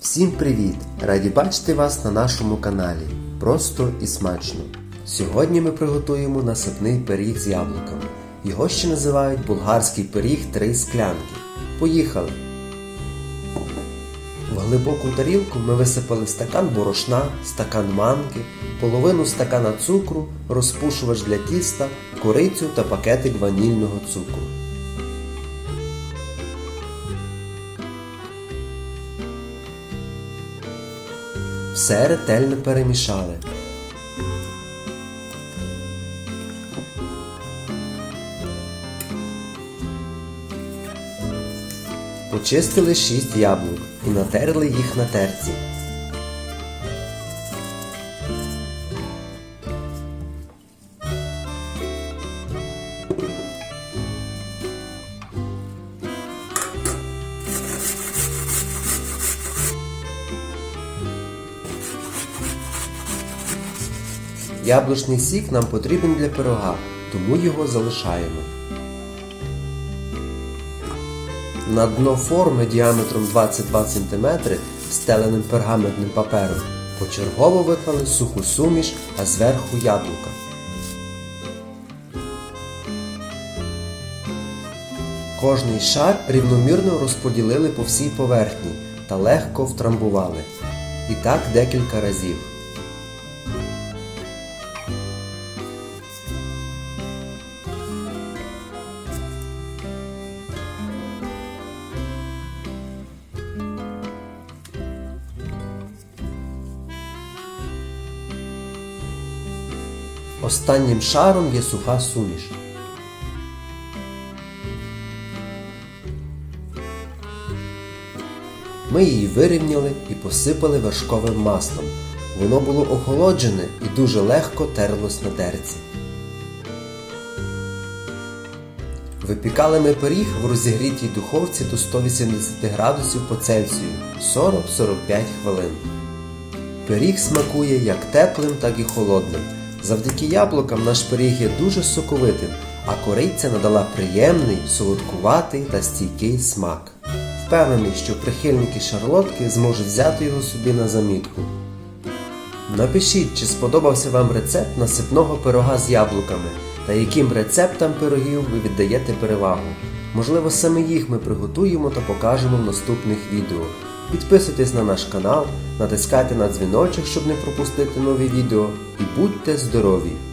Всім привіт! Раді бачити вас на нашому каналі. Просто і смачно. Сьогодні ми приготуємо насипний пиріг з яблуками. Його ще називають булгарський пиріг три склянки. Поїхали! В глибоку тарілку ми висипали стакан борошна, стакан манки, половину стакана цукру, розпушувач для тіста, корицю та пакетик ванільного цукру. Все ретельно перемішали. Почистили 6 яблук і натерли їх на терці. Яблучний сік нам потрібен для пирога, тому його залишаємо. На дно форми діаметром 22 см стеленим пергаментним папером почергово виклали суху суміш, а зверху яблука. Кожний шар рівномірно розподілили по всій поверхні та легко втрамбували. І так декілька разів. Останнім шаром є суха суміш. Ми її вирівняли і посипали вершковим маслом. Воно було охолоджене і дуже легко терлось на терці. Випікали ми пиріг в розігрітій духовці до 180 градусів по Цельсію 40-45 хвилин. Пиріг смакує як теплим, так і холодним. Завдяки яблукам наш пиріг є дуже соковитим, а кориця надала приємний, солодкуватий та стійкий смак. Впевнений, що прихильники шарлотки зможуть взяти його собі на замітку. Напишіть, чи сподобався вам рецепт насипного пирога з яблуками та яким рецептам пирогів ви віддаєте перевагу. Можливо, саме їх ми приготуємо та покажемо в наступних відео. Підписуйтесь на наш канал, натискайте на дзвіночок, щоб не пропустити нові відео, і будьте здорові!